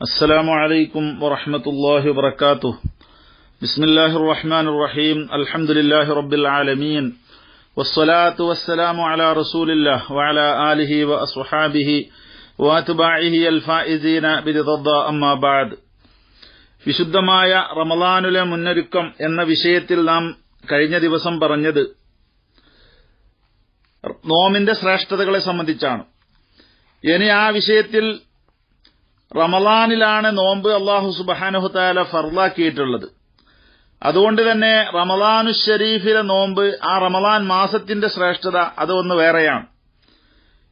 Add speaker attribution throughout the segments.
Speaker 1: السلام عليكم ورحمة الله وبركاته بسم الله الرحمن الرحيم الحمد لله رب العالمين والصلاة والسلام على رسول الله وعلى آله وأصحابه وأتباعه الفائزين برضا أما بعد വിശുദ്ധമായ റമലാനുലെ മുന്നൊരുക്കം എന്ന വിഷയത്തിൽ നാം കഴിഞ്ഞ ദിവസം പറഞ്ഞത് നോമിന്റെ ശ്രേഷ്ഠതകളെ സംബന്ധിച്ചാണ് ഇനി ആ വിഷയത്തിൽ റമലാനിലാണ് നോമ്പ് അള്ളാഹു സുബാനുഹുത്താല ഫർലാക്കിയിട്ടുള്ളത് അതുകൊണ്ട് തന്നെ റമലാനു ഷരീഫിലെ നോമ്പ് ആ റമലാൻ മാസത്തിന്റെ ശ്രേഷ്ഠത അത് ഒന്ന് വേറെയാണ്.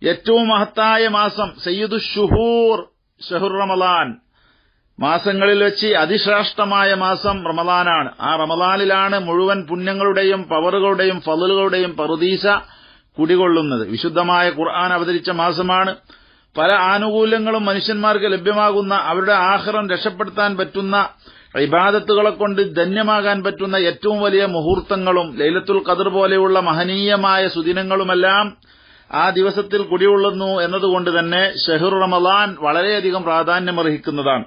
Speaker 1: ഏറ്റവും മഹത്തായ മാസം സയ്യിദു ഷുഹൂർ ഷഹുർ റമലാൻ മാസങ്ങളിൽ വെച്ച് അതിശ്രേഷ്ഠമായ മാസം റമലാനാണ് ആ റമലാനിലാണ് മുഴുവൻ പുണ്യങ്ങളുടെയും പവറുകളുടെയും ഫലുകളുടെയും പറുദീസ കുടികൊള്ളുന്നത്. വിശുദ്ധമായ ഖുർആൻ അവതരിച്ച മാസമാണ്. പല ആനുകൂല്യങ്ങളും മനുഷ്യന്മാർക്ക് ലഭ്യമാകുന്ന അവരുടെ ആഹ്റം രക്ഷപ്പെടുത്താൻ പറ്റുന്ന ഇബാദത്തുകളെ കൊണ്ട് ധന്യമാകാൻ പറ്റുന്ന ഏറ്റവും വലിയ മുഹൂർത്തങ്ങളും ലൈലത്തുൽ ഖദർ പോലെയുള്ള മഹനീയമായ സുദിനങ്ങളുമെല്ലാം ആ ദിവസത്തിൽ കുടികൊള്ളുന്നു എന്നതുകൊണ്ട് തന്നെ ഷെഹുർ റമദാൻ വളരെയധികം പ്രാധാന്യമർഹിക്കുന്നതാണ്.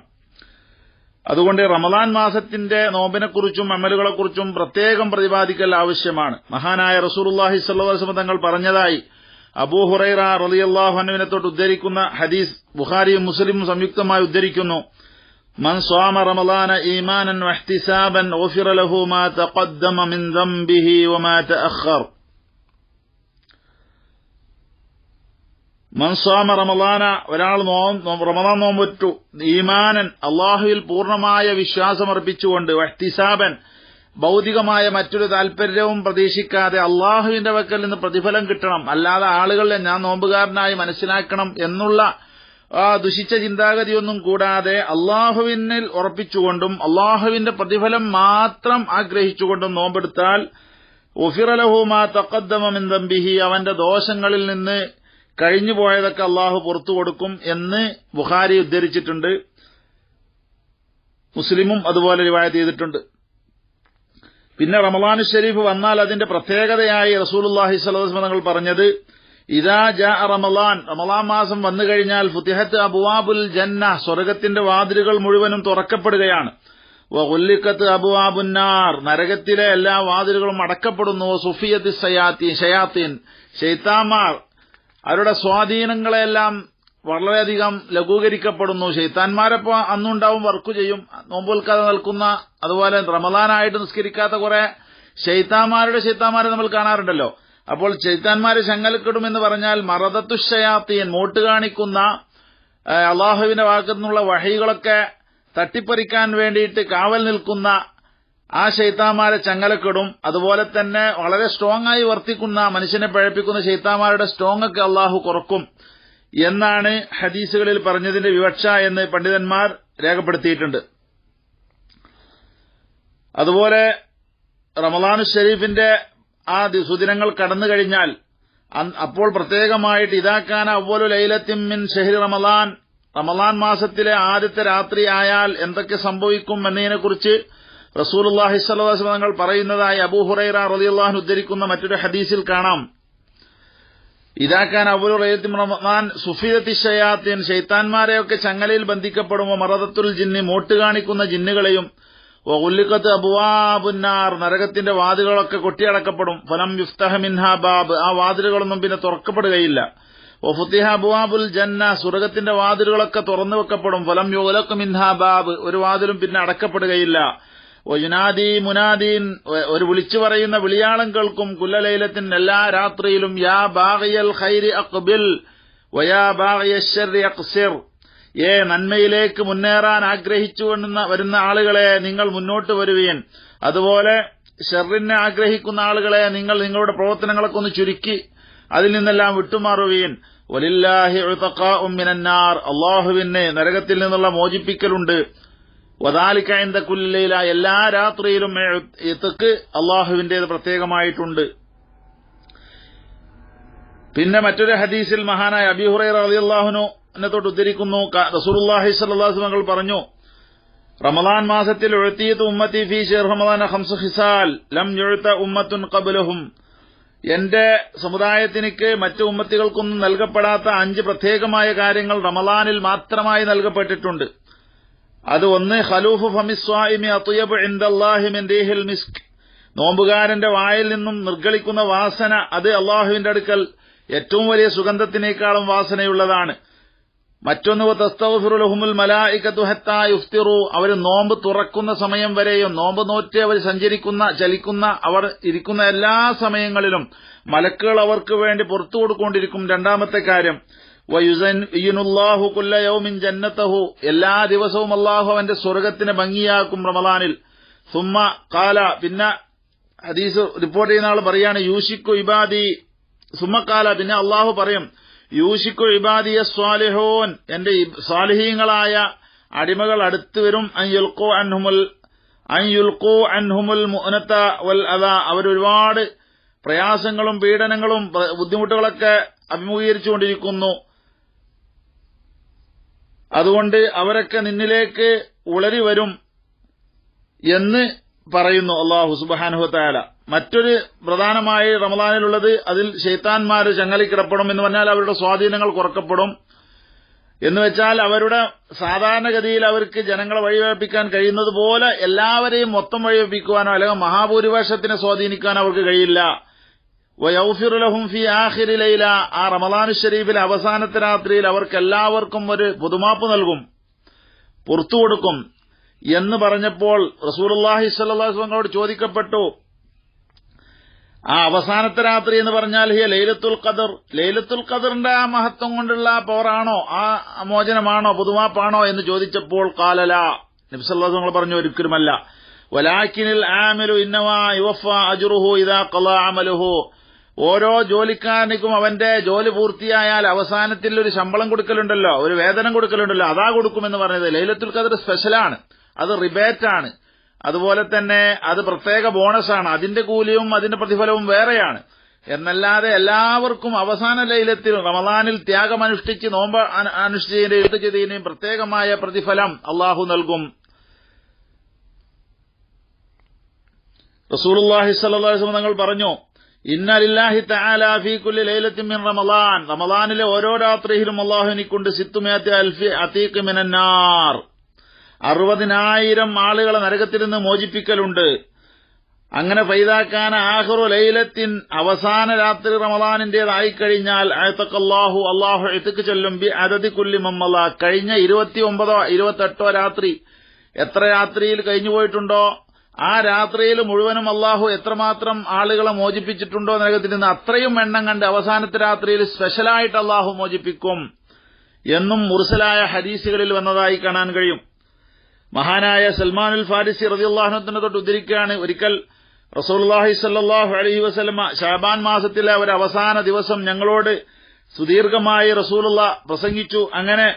Speaker 1: അതുകൊണ്ട് റമദാൻ മാസത്തിന്റെ നോമ്പിനെക്കുറിച്ചും അമലുകളെക്കുറിച്ചും പ്രത്യേകം പ്രതിപാദിക്കൽ ആവശ്യമാണ്. മഹാനായ റസൂർല്ലാഹി സല്ലാസ്മ തങ്ങൾ പറഞ്ഞതായി അബൂ ഹുറൈറ റളിയല്ലാഹുവിനെ തൊട്ട് ഉദ്ധരിക്കുന്ന ഹദീസ് ബുഖാരിയും മുസ്ലിമും സംയുക്തമായി ഉദ്ധരിക്കുന്നു من صام رمضان إيمانا واحتسابا غفر له ما تقدم من ذنبه وما تأخر മൻസാമ റമദാന ഒരാൾ റമദാൻ നോമ്പറ്റു ഈമാനൻ അള്ളാഹുവിൽ പൂർണ്ണമായ വിശ്വാസമർപ്പിച്ചുകൊണ്ട് വഹ്തിസാബൻ ഭൗതികമായ മറ്റൊരു താൽപര്യവും പ്രതീക്ഷിക്കാതെ അള്ളാഹുവിന്റെ വക്കൽ നിന്ന് പ്രതിഫലം കിട്ടണം. അല്ലാതെ ആളുകളെ ഞാൻ നോമ്പുകാരനായി മനസ്സിലാക്കണം എന്നുള്ള ആ ദുഷിച്ച ചിന്താഗതിയൊന്നും കൂടാതെ അള്ളാഹുവിനിൽ ഉറപ്പിച്ചുകൊണ്ടും അള്ളാഹുവിന്റെ പ്രതിഫലം മാത്രം ആഗ്രഹിച്ചുകൊണ്ടും നോമ്പെടുത്താൽ ഒഫിറലഹുമാ തക്കദ്ദമിൻ തമ്പിഹി അവന്റെ ദോഷങ്ങളിൽ നിന്ന് കഴിഞ്ഞുപോയതൊക്കെ അള്ളാഹു പുറത്തു കൊടുക്കും എന്ന് ബുഖാരി ഉദ്ധരിച്ചിട്ടുണ്ട്. മുസ്ലിമും അതുപോലെ റിവായ ചെയ്തിട്ടുണ്ട്. പിന്നെ റമലാനു ഷെരീഫ് വന്നാൽ അതിന്റെ പ്രത്യേകതയായി റസൂലുല്ലാഹി സ്വലം തങ്ങൾ പറഞ്ഞത് ഇതാ ജാ റമലാൻ റമലാൻ മാസം വന്നു കഴിഞ്ഞാൽ ഫുത്തിഹത്ത് അബുവാബുൽ ജന്ന സ്വർഗത്തിന്റെ വാതിലുകൾ മുഴുവനും തുറക്കപ്പെടുകയാണ്. ഒല്ലിക്കത്ത് അബുവാബുന്നാർ നരകത്തിലെ എല്ലാ വാതിലുകളും അടക്കപ്പെടുന്നു. സുഫിയത്ത് സയാത്തീൻ ഷയാത്തീൻ ഷെയ്ത്താമാർ അവരുടെ സ്വാധീനങ്ങളെല്ലാം വളരെയധികം ലഘൂകരിക്കപ്പെടുന്നു. ഷെയ്ത്താന്മാരപ്പോ അന്നുണ്ടാവും വർക്ക് ചെയ്യും. നോമ്പുൽക്കാതെ നിൽക്കുന്ന അതുപോലെ റമദാനായിട്ട് നിസ്കരിക്കാത്ത കുറെ ഷെയ്ത്താന്മാരുടെ ഷെയ്ത്താന്മാരെ നമ്മൾ കാണാറുണ്ടല്ലോ. അപ്പോൾ ഷെയ്ത്താന്മാരെ ശങ്ങലക്കിടുമെന്ന് പറഞ്ഞാൽ മറദത്തുഷയാത്തീൻ മോട്ട് കാണിക്കുന്ന അള്ളാഹുവിന്റെ ഭാഗത്തു നിന്നുള്ള വഴികളൊക്കെ തട്ടിപ്പറിക്കാൻ വേണ്ടിയിട്ട് കാവൽ നിൽക്കുന്ന ആ ശൈത്താമാരെ ചങ്ങലക്കെടും. അതുപോലെ തന്നെ വളരെ സ്ട്രോങ് ആയി വർത്തിക്കുന്ന മനുഷ്യനെ പഴപ്പിക്കുന്ന ശൈത്താമാരുടെ സ്ട്രോങ് ഒക്കെ അള്ളാഹു കുറക്കും. എന്നാണ് ഹദീസുകളിൽ പറഞ്ഞതിന്റെ വിവക്ഷ എന്ന് പണ്ഡിതന്മാർ രേഖപ്പെടുത്തിയിട്ടുണ്ട്. അതുപോലെ റമദാനു ഷെരീഫിന്റെ ആ സുദിനങ്ങൾ കടന്നു കഴിഞ്ഞാൽ അപ്പോൾ പ്രത്യേകമായിട്ട് ഇതാക്കാൻ അവലു ലൈലത്തിൻ മിൻ ഷെഹരി റമലാൻ റമലാൻ മാസത്തിലെ ആദ്യത്തെ രാത്രി ആയാൽ എന്തൊക്കെ സംഭവിക്കും എന്നതിനെക്കുറിച്ച് റസൂൽ അള്ളാഹിസ്വല്ലാസ് പറയുന്നതായി അബൂഹുറൈറ റളിയല്ലാഹു ഉദ്ധരിക്കുന്ന മറ്റൊരു ഹദീസിൽ കാണാം. ഇതാക്കാൻ അബുൽ റഹ്മാൻ സുഫിയത്തി ഷയാത്തിൻ. ഷെയ്ത്താൻമാരെയൊക്കെ ചങ്ങലയിൽ ബന്ധിക്കപ്പെടുമോ മറദത്തുൽ ജിന്നി മോട്ട് കാണിക്കുന്ന ജിന്നുകളെയും ഉല്ലിക്കത്ത് അബുവാബുന്നാർ നരകത്തിന്റെ വാതിലുകളൊക്കെ കൊട്ടിയടക്കപ്പെടും. ഫലം യുഫ്തഹ മിൻഹാ ബാബ്. ആ വാതിലുകളൊന്നും പിന്നെ തുറക്കപ്പെടുകയില്ല. ഒഫുത്തിഹ അബുവാബുൽ ജന്ന സ്വർഗത്തിന്റെ വാതിലുകളൊക്കെ തുറന്നു വെക്കപ്പെടും ഫലം യുലക്ക് മിൻഹാ ബാബ്. ഒരു വാതിലും പിന്നെ അടക്കപ്പെടുകയില്ല. ഒയുനാദി മുനാദീൻ ഒരു വിളിച്ചു പറയുന്ന വിളിയാളം കേൾക്കും കുല്ലലൈലത്തിൻ എല്ലാ രാത്രിയിലും യാ ബാഗിയൽ ഖൈരി അക്ബിൽ വയാ ബാഗിയശ്ശരി അക്സിർ ഏ നന്മയിലേക്ക് മുന്നേറാൻ ആഗ്രഹിച്ചു വരുന്ന ആളുകളെ നിങ്ങൾ മുന്നോട്ട് വരുവീൻ. അതുപോലെ ഷെറിനെ ആഗ്രഹിക്കുന്ന ആളുകളെ നിങ്ങൾ നിങ്ങളുടെ പ്രവർത്തനങ്ങളൊക്കെ ഒന്ന് ചുരുക്കി അതിൽ നിന്നെല്ലാം വിട്ടുമാറുവീൻ. വലില്ലാഹി മിനന്നാർ. അള്ളാഹുവിന് നരകത്തിൽ നിന്നുള്ള മോചിപ്പിക്കലുണ്ട്. വദാലിക്ക എന്ന കുല്ലയില എല്ലാ രാത്രിയിലും എത്തക്ക് അള്ളാഹുവിന്റേത് പ്രത്യേകമായിട്ടുണ്ട്. പിന്നെ മറ്റൊരു ഹദീസിൽ മഹാനായ അബിഹുറൈ അലി എന്നെ തൊട്ട് ഉദ്ധരിക്കുന്നു. റസൂർഹി സ്വല്ലാഹു മകൾ പറഞ്ഞു റമദാൻ മാസത്തിൽ എഴുത്തിയത് ഉമ്മത്തി ഫി ഷെർ റമദാൻ ഹംസ ഹിസാൽ ലം എഴുത്ത ഉമ്മത്തുൻ കബുലഹും എന്റെ സമുദായത്തിനിക്ക് മറ്റു ഉമ്മത്തികൾക്കൊന്നും നൽകപ്പെടാത്ത അഞ്ച് പ്രത്യേകമായ കാര്യങ്ങൾ റമദാനിൽ മാത്രമായി നൽകപ്പെട്ടിട്ടുണ്ട്. അത് ഒന്ന് ഖലൂഫു ഫമിസ്വാഇമി അത്യബ് ഇൻദല്ലാഹി മിൻ മിസ്ക്. നോമ്പുകാരന്റെ വായിൽ നിന്നും നിർഗളിക്കുന്ന വാസന അത് അള്ളാഹുവിന്റെ അടുക്കൽ ഏറ്റവും വലിയ സുഗന്ധത്തിനേക്കാളും വാസനയുള്ളതാണ്. മറ്റൊന്ന് തസ്തഫിറുലഹുമുൽ മലായിക്കത്തു ഹത്താ യുഫ്തിറു. അവർ നോമ്പ് തുറക്കുന്ന സമയം വരെയും നോമ്പ് നോറ്റി അവർ സഞ്ചരിക്കുന്ന ചലിക്കുന്ന അവർ ഇരിക്കുന്ന എല്ലാ സമയങ്ങളിലും മലക്കുകൾ അവർക്ക് വേണ്ടി പുറത്തു കൊടുക്കൊണ്ടിരിക്കും. രണ്ടാമത്തെ കാര്യം വയുസൻഹു കുല്ലയൗമിൻ ജന്നത്തഹു. എല്ലാ ദിവസവും അള്ളാഹു അവന്റെ സ്വർഗത്തിന് ഭംഗിയാക്കും റമലാനിൽ സുമ്മ കാല പിന്നെ ഹദീസ് റിപ്പോർട്ട് ചെയ്യുന്ന ആൾ പറയാണ് യൂഷിക്കു ഇബാദി. സുമ്മക്കാല പിന്നെ അള്ളാഹു പറയും യൂഷിക്കു ഇബാദിയ സ്വാലിഹോൻ. എന്റെ സ്വാലിഹീങ്ങളായ അടിമകൾ അടുത്തു വരും. അൻയുൽക്കോ അൻഹുമുൽ അൻയുൽക്കോ അൻഹുമുൽ മുനത്ത വൽ അത അവരൊരുപാട് പ്രയാസങ്ങളും പീഡനങ്ങളും ബുദ്ധിമുട്ടുകളൊക്കെ അഭിമുഖീകരിച്ചുകൊണ്ടിരിക്കുന്നു. അതുകൊണ്ട് അവരൊക്കെ നിന്നിലേക്ക് ഉളരി വരും എന്ന് പറയുന്നു അള്ളാഹു സുബാനുഹത്തായാല മറ്റൊരു പ്രധാനമായി റമദാനിലുള്ളത് അതിൽ ഷെയ്ത്താൻമാര് ചങ്ങലിക്കിടപ്പെടും എന്ന് പറഞ്ഞാൽ അവരുടെ സ്വാധീനങ്ങൾ കുറക്കപ്പെടും. എന്ന് വെച്ചാൽ അവരുടെ സാധാരണഗതിയിൽ അവർക്ക് ജനങ്ങളെ വഴിവെപ്പിക്കാൻ കഴിയുന്നത് പോലെ എല്ലാവരെയും മൊത്തം വഴിവെപ്പിക്കുവാനോ അല്ലെങ്കിൽ മഹാഭൂരിപക്ഷത്തിനെ സ്വാധീനിക്കാനോ അവർക്ക് കഴിയില്ല. വയൌഫിറുലഹും ഫി ആഖിരി ലൈല. ആ റമദാനു ഷരീഫിലെ അവസാനത്തെ രാത്രിയിൽ അവർക്ക് എല്ലാവർക്കും ഒരു പുതുമാപ്പ് നൽകും. പുറത്തു കൊടുക്കും. എന്ന് പറഞ്ഞപ്പോൾ അലൈഹി വസല്ലമയോട് ചോദിക്കപ്പെട്ടു. ആ അവസാനത്തെ രാത്രി എന്ന് പറഞ്ഞാൽ ഹിയ ലൈലത്തുൽ ഖദർ. ലൈലത്തുൽ ഖദറിന്റെ ആ മഹത്വം കൊണ്ടുള്ള പവറാണോ ആ മോചനമാണോ? പുതുമാപ്പാണോ? എന്ന് ചോദിച്ചപ്പോൾ കാലല നബ്സല്ലാസ്വങ്ങൾ പറഞ്ഞു ഒരിക്കലുമല്ല. വലാക്കിനിൽ ആമിലു ഇന്നവാ യുവഫ അജുറുഹു ഇതാ കലാ അമലുഹു. ഓരോ ജോലിക്കാരനും അവന്റെ ജോലി പൂർത്തിയായാൽ അവസാനത്തിൽ ഒരു ശമ്പളം കൊടുക്കലുണ്ടല്ലോ ഒരു വേതനം കൊടുക്കലുണ്ടല്ലോ അതാ കൊടുക്കുമെന്ന് പറഞ്ഞത്. ലൈലത്തുൽ ഖദർ സ്പെഷ്യലാണ്. അത് റിബേറ്റാണ്. അതുപോലെ തന്നെ അത് പ്രത്യേക ബോണസാണ്. അതിന്റെ കൂലിയും അതിന്റെ പ്രതിഫലവും വേറെയാണ്. എന്നല്ലാതെ എല്ലാവർക്കും അവസാന ലൈലത്തിൽ റമദാനിൽ ത്യാഗമനുഷ്ഠിച്ച് നോമ്പ് അനുഷ്ഠിച്ചതിന്റെ ചെയ്തതിനെയും പ്രത്യേകമായ പ്രതിഫലം അള്ളാഹു നൽകും. അലൈഹി വസല്ലം തങ്ങൾ പറഞ്ഞു ഇന്നലില്ലാഹി തആല ഫീ കുല്ലി ലൈലത്തിൻ മിൻ റമളാൻ റമളാനിലെ ഓരോ രാത്രിയിലും അല്ലാഹു എനിക്കുണ്ട് സിത്തുമേത്തി അൽഫി അതീഖ് മിനന്നാർ. അറുപതിനായിരം ആളുകളെ നരകത്തിൽ നിന്ന് മോചിപ്പിക്കലുണ്ട്. അങ്ങനെ ഫൈതാക്കാൻ ആഹ്റു ലൈലത്തിൻ അവസാന രാത്രി റമദാനിന്റേതായി കഴിഞ്ഞാൽ അയത്തക്കല്ലാഹു അള്ളാഹു എത്തുക്ക് ചൊല്ലും ബി അതതി കുല്ലി മമ്മല കഴിഞ്ഞ ഇരുപത്തിയൊമ്പതോ ഇരുപത്തെട്ടോ രാത്രി എത്ര രാത്രിയിൽ കഴിഞ്ഞുപോയിട്ടുണ്ടോ? ആ രാത്രിയിൽ മുഴുവനും അള്ളാഹു എത്രമാത്രം ആളുകളെ മോചിപ്പിച്ചിട്ടുണ്ടോ നരകത്തിൽ നിന്ന് അത്രയും എണ്ണം കണ്ട് അവസാനത്തെ രാത്രിയിൽ സ്പെഷ്യലായിട്ട് അള്ളാഹു മോചിപ്പിക്കും എന്നും മുർസലായ ഹദീസുകളിൽ വന്നതായി കാണാൻ കഴിയും. മഹാനായ സൽമാനുൽ ഫാരിസി റതിയുള്ളാഹുനത്തിനെ തൊട്ട് ഉദ്ധരിക്കുകയാണ്. ഒരിക്കൽ റസൂൽഹി സല്ലാഹു അലഹി വസ്ലമ ഷാബാൻ മാസത്തിലെ ഒരു അവസാന ദിവസം ഞങ്ങളോട് സുദീർഘമായി റസൂലുള്ള പ്രസംഗിച്ചു. അങ്ങനെ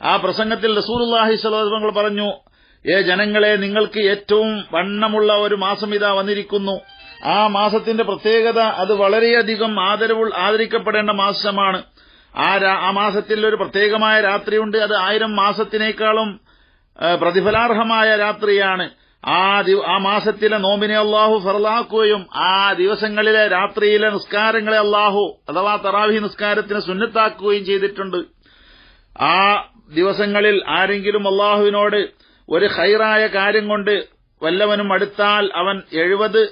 Speaker 1: ആ പ്രസംഗത്തിൽ റസൂലുല്ലാഹി സ്വലങ്ങൾ പറഞ്ഞു ഏ ജനങ്ങളെ നിങ്ങൾക്ക് ഏറ്റവും വണ്ണമുള്ള ഒരു മാസം ഇതാ വന്നിരിക്കുന്നു. ആ മാസത്തിന്റെ പ്രത്യേകത അത് വളരെയധികം ആദരവ് ആദരിക്കപ്പെടേണ്ട മാസമാണ്. ആ ആ മാസത്തിൽ ഒരു പ്രത്യേകമായ രാത്രിയുണ്ട്. അത് ആയിരം മാസത്തിനേക്കാളും പ്രതിഫലാർഹമായ രാത്രിയാണ്. ആ ആ മാസത്തിലെ നോമ്പിനെ അള്ളാഹു ഫറലാക്കുകയും ആ ദിവസങ്ങളിലെ രാത്രിയിലെ നിസ്കാരങ്ങളെ അള്ളാഹു അഥവാ തറാവി നിസ്കാരത്തിന് സുന്നത്താക്കുകയും ചെയ്തിട്ടുണ്ട്. ആ ദിവസങ്ങളിൽ ആരെങ്കിലും അള്ളാഹുവിനോട് ഒരു ഹൈറായ കാര്യം കൊണ്ട് വല്ലവനും അടുത്താൽ അവൻ എഴുപത്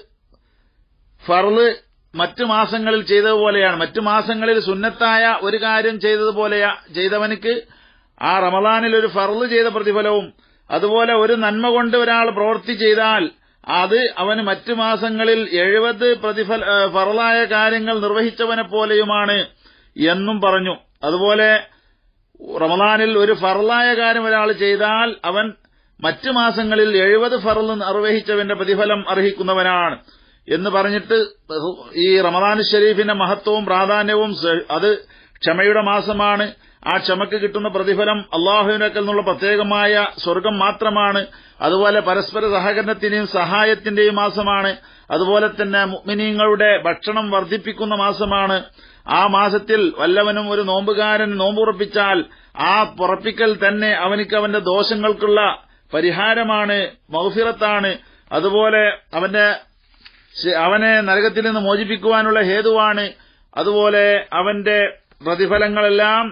Speaker 1: ഫർൾ മറ്റു മാസങ്ങളിൽ ചെയ്തതുപോലെയാണ്. മറ്റു മാസങ്ങളിൽ സുന്നത്തായ ഒരു കാര്യം ചെയ്തതുപോലെ ചെയ്തവനിക്ക് ആ റമദാനിൽ ഒരു ഫർൾ ചെയ്ത പ്രതിഫലവും അതുപോലെ ഒരു നന്മ കൊണ്ട് ഒരാൾ പ്രവൃത്തി ചെയ്താൽ അത് അവന് മറ്റു മാസങ്ങളിൽ എഴുപത് പ്രതിഫല ഫറലായ കാര്യങ്ങൾ നിർവഹിച്ചവനെ പോലെയുമാണ് എന്നും പറഞ്ഞു. അതുപോലെ റമദാനിൽ ഒരു ഫറലായ കാര്യം ഒരാൾ ചെയ്താൽ അവൻ മറ്റു മാസങ്ങളിൽ എഴുപത് ഫറൽ നിർവഹിച്ചവന്റെ പ്രതിഫലം അർഹിക്കുന്നവനാണ്. എന്ന് പറഞ്ഞിട്ട് ഈ റമദാൻ ഷരീഫിന്റെ മഹത്വവും പ്രാധാന്യവും അത് ക്ഷമയുടെ മാസമാണ്. ആ ക്ഷമയ്ക്ക് കിട്ടുന്ന പ്രതിഫലം അള്ളാഹുവിനേക്കൽ നിന്നുള്ള പ്രത്യേകമായ സ്വർഗം മാത്രമാണ്. അതുപോലെ പരസ്പര സഹകരണത്തിന്റെയും സഹായത്തിന്റെയും മാസമാണ്. അതുപോലെ തന്നെ മുഗ്മിനീങ്ങളുടെ ഭക്ഷണം വർദ്ധിപ്പിക്കുന്ന മാസമാണ്. ആ മാസത്തിൽ വല്ലവനും ഒരു നോമ്പുകാരൻ നോമ്പുറപ്പിച്ചാൽ ആ പുറപ്പിക്കൽ തന്നെ അവനിക്ക് അവന്റെ ദോഷങ്ങൾക്കുള്ള പരിഹാരമാണ് മൗഫിറത്താണ്. അതുപോലെ അവന്റെ അവനെ നരകത്തിൽ നിന്ന് മോചിപ്പിക്കുവാനുള്ള ഹേതുവാണ്. അതുപോലെ അവന്റെ പ്രതിഫലങ്ങളെല്ലാം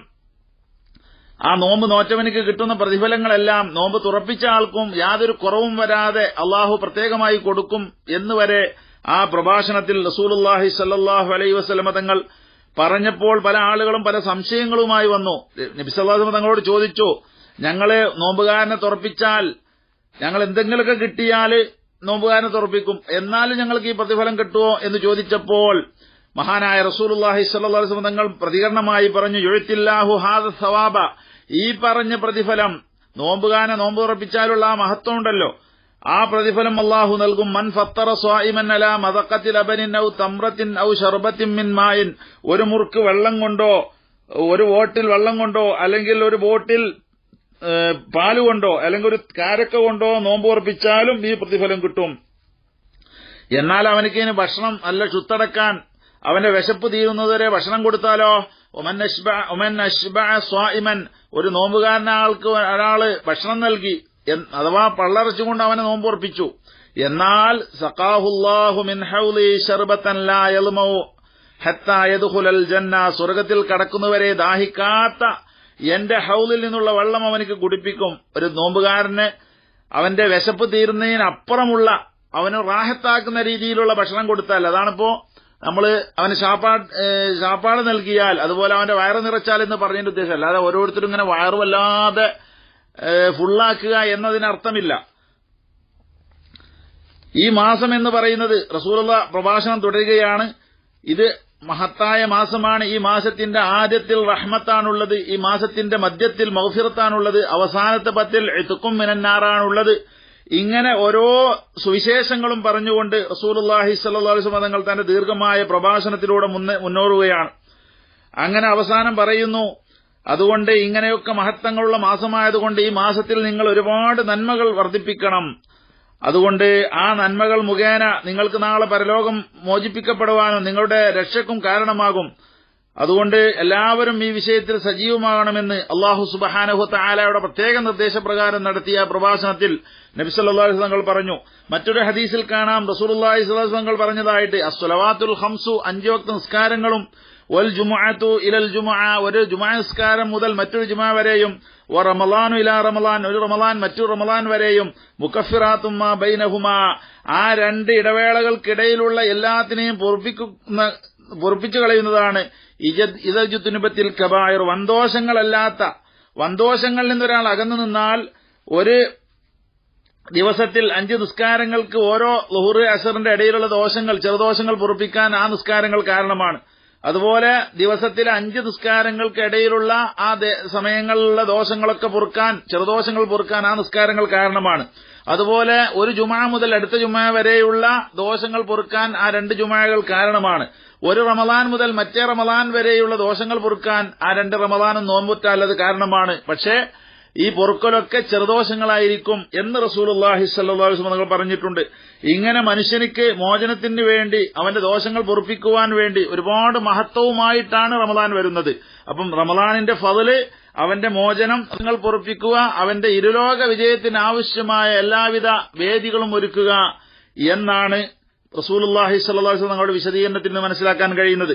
Speaker 1: ആ നോമ്പ് നോറ്റവനിക്ക് കിട്ടുന്ന പ്രതിഫലങ്ങളെല്ലാം നോമ്പ് തുറപ്പിച്ച ആൾക്കും യാതൊരു കുറവും വരാതെ അള്ളാഹു പ്രത്യേകമായി കൊടുക്കും എന്നുവരെ ആ പ്രഭാഷണത്തിൽ റസൂലുല്ലാഹി സല്ലാഹു അലൈ വസ്ലമ തങ്ങൾ പറഞ്ഞപ്പോൾ പല ആളുകളും പല സംശയങ്ങളുമായി വന്നു. നബിസല്ലാഹു തങ്ങളോട് ചോദിച്ചു ഞങ്ങൾ നോമ്പുകാരനെ തുറപ്പിച്ചാൽ ഞങ്ങൾ എന്തെങ്കിലുമൊക്കെ കിട്ടിയാൽ നോമ്പുകാരനെ തുറപ്പിക്കും. എന്നാലും ഞങ്ങൾക്ക് ഈ പ്രതിഫലം കിട്ടുമോ എന്ന് ചോദിച്ചപ്പോൾ മഹാനായ റസൂലുല്ലാഹി സ്വല്ലാസ്ലം തങ്ങൾ പ്രതികരണമായി പറഞ്ഞു എഴുത്തില്ലാഹു ഹാദ സവാബ. ഈ പറഞ്ഞ പ്രതിഫലം നോമ്പുകാരനെ നോമ്പ് തുറപ്പിച്ചാലുള്ള ആ മഹത്വം ഉണ്ടല്ലോ. ആ പ്രതിഫലം അള്ളാഹു നൽകും. മൻ ഫത്തറ സ്വായിമൻ അല മതക്കത്തിൽ അബനിൻ ഔ തമ്രത്തിൻ ഔ ഷർബത്തിൻ മിൻ മായിൻ ഒരു മുറുക്ക് വെള്ളം കൊണ്ടോ ഒരു ബോട്ടിൽ വെള്ളം കൊണ്ടോ അല്ലെങ്കിൽ ഒരു ബോട്ടിൽ പാൽ കൊണ്ടോ അല്ലെങ്കിൽ ഒരു കാരക്ക കൊണ്ടോ നോമ്പ് ഉറപ്പിച്ചാലും ഈ പ്രതിഫലം കിട്ടും. എന്നാൽ അവനക്ക് ഇനി ഭക്ഷണം അല്ല ചുത്തടക്കാൻ അവന്റെ വിശപ്പ് തീരുന്നതുവരെ ഭക്ഷണം കൊടുത്താലോ? ഉമൻ ഒമൻ സ്വാഇമൻ. ഒരു നോമ്പുകാരനാൾക്ക് ഒരാൾ ഭക്ഷണം നൽകി. അഥവാ പള്ളറച്ചുകൊണ്ട് അവനെ നോമ്പ് ഉറപ്പിച്ചു. എന്നാൽ സ്വർഗത്തിൽ കടക്കുന്നവരെ ദാഹിക്കാത്ത എന്റെ ഹൗലിൽ നിന്നുള്ള വെള്ളം അവനക്ക് കുടിപ്പിക്കും. ഒരു നോമ്പുകാരന് അവന്റെ വിശപ്പ് തീരുന്നതിനപ്പുറമുള്ള അവന് റാഹത്താക്കുന്ന രീതിയിലുള്ള ഭക്ഷണം കൊടുത്താൽ അതാണിപ്പോ നമ്മൾ അവന് ശാപ്പാട് ശാപ്പാട് നൽകിയാൽ അതുപോലെ അവന്റെ വയറ് നിറച്ചാൽ എന്ന് പറഞ്ഞതിന്റെ ഉദ്ദേശം അല്ലാതെ ഓരോരുത്തരും ഇങ്ങനെ വയറ് വല്ലാതെ ഫുള്ളാക്കുക എന്നതിനർത്ഥമില്ല. ഈ മാസം എന്ന് പറയുന്നത് റസൂലുള്ള പ്രഭാഷണം തുടരുകയാണ്. ഇത് മഹത്തായ മാസമാണ് ഈ മാസത്തിന്റെ ആദ്യത്തിൽ റഹ്മത്താണുള്ളത് ഈ മാസത്തിന്റെ മധ്യത്തിൽ മൗഫിറത്താണുള്ളത് അവസാനത്തെ പത്തിൽ എത്തുക്കും മിനന്നാറാണുള്ളത്. ഇങ്ങനെ ഓരോ സുവിശേഷങ്ങളും പറഞ്ഞുകൊണ്ട് റസൂലുല്ലാഹി സല്ലാസ്മ തങ്ങൾ തന്റെ ദീർഘമായ പ്രഭാഷണത്തിലൂടെ മുന്നോറുകയാണ്. അങ്ങനെ അവസാനം പറയുന്നു അതുകൊണ്ട് ഇങ്ങനെയൊക്കെ മഹത്വങ്ങളുള്ള മാസമായതുകൊണ്ട് ഈ മാസത്തിൽ നിങ്ങൾ ഒരുപാട് നന്മകൾ വർദ്ധിപ്പിക്കണം. അതുകൊണ്ട് ആ നന്മകൾ മുഖേന നിങ്ങൾക്ക് നാളെ പരലോകം മോചിപ്പിക്കപ്പെടുവാനും നിങ്ങളുടെ രക്ഷയ്ക്കും കാരണമാകും. അതുകൊണ്ട് എല്ലാവരും ഈ വിഷയത്തിൽ സജീവമാകണമെന്ന് അള്ളാഹു സുബഹാനഹു താലയുടെ പ്രത്യേക നിർദ്ദേശപ്രകാരം നടത്തിയ പ്രഭാഷണത്തിൽ നബിസല്ലാഹു തങ്ങൾ പറഞ്ഞു. മറ്റൊരു ഹദീസിൽ കാണാം. റസൂലുല്ലാഹി സ്വലാഹു തങ്ങൾ പറഞ്ഞതായിട്ട് അസ്വലവാത്തുൽ ഹംസു അഞ്ചു വക്ത നിസ്കാരങ്ങളും വൽ ജുമാഅത്തു ഇലൽ ജുമാ ഒരു ജുമാ നിസ്കാരം മുതൽ മറ്റൊരു ജുമാ വരെയും വ റമലാനു ഇലാ റമലാൻ ഒരു റമലാൻ മറ്റൊരു റമലാൻ വരെയും മുക്കഫിറാത്തും ബൈനഹുമാ ആ രണ്ട് ഇടവേളകൾക്കിടയിലുള്ള എല്ലാത്തിനെയും പൊറുപ്പിക്കുന്ന പൊറുപ്പിച്ചു കളയുന്നതാണ്. ഇതജുത്തുനുബത്തിൽ കബായർ വന്തോഷങ്ങളല്ലാത്ത വന്തോഷങ്ങളിൽ നിന്നൊരാൾ അകന്നു നിന്നാൽ ഒരു ദിവസത്തിൽ അഞ്ച് നിസ്കാരങ്ങൾക്ക് ഓരോ ലുഹുർ അസറിന്റെ ഇടയിലുള്ള ദോഷങ്ങൾ ചെറുദോഷങ്ങൾ പൊറുപ്പിക്കാൻ ആ നിസ്കാരങ്ങൾ കാരണമാണ്. അതുപോലെ ദിവസത്തിലെ അഞ്ച് നിസ്കാരങ്ങൾക്കിടയിലുള്ള ആ സമയങ്ങളിലുള്ള ദോഷങ്ങളൊക്കെ പൊറുക്കാൻ ചെറുദോഷങ്ങൾ പൊറുക്കാൻ ആ നിസ്കാരങ്ങൾ കാരണമാണ്. അതുപോലെ ഒരു ജുമാ മുതൽ അടുത്ത ജുമാ വരെയുള്ള ദോഷങ്ങൾ പൊറുക്കാൻ ആ രണ്ട് ജുമാകൾ കാരണമാണ്. ഒരു റമദാൻ മുതൽ മറ്റേ റമദാൻ വരെയുള്ള ദോഷങ്ങൾ പൊറുക്കാൻ ആ രണ്ട് റമദാനും നോമ്പുറ്റാൽ അത് കാരണമാണ്. പക്ഷേ ഈ പൊറുക്കലൊക്കെ ചെറുദോഷങ്ങളായിരിക്കും എന്ന് റസൂലുല്ലാഹി സല്ലാഹു നിങ്ങൾ പറഞ്ഞിട്ടുണ്ട്. ഇങ്ങനെ മനുഷ്യനിക്ക് മോചനത്തിന് വേണ്ടി അവന്റെ ദോഷങ്ങൾ പൊറുപ്പിക്കുവാൻ വേണ്ടി ഒരുപാട് മഹത്വവുമായിട്ടാണ് റമദാൻ വരുന്നത്. അപ്പം റമദാനിന്റെ ഫതിൽ അവന്റെ മോചനം നിങ്ങൾ പൊറുപ്പിക്കുക അവന്റെ ഇരുലോക വിജയത്തിന് ആവശ്യമായ എല്ലാവിധ വേദികളും ഒരുക്കുക എന്നാണ് റസൂലുല്ലാഹി സല്ലാഹു നിങ്ങളുടെ വിശദീകരണത്തിൽ നിന്ന് മനസ്സിലാക്കാൻ കഴിയുന്നത്.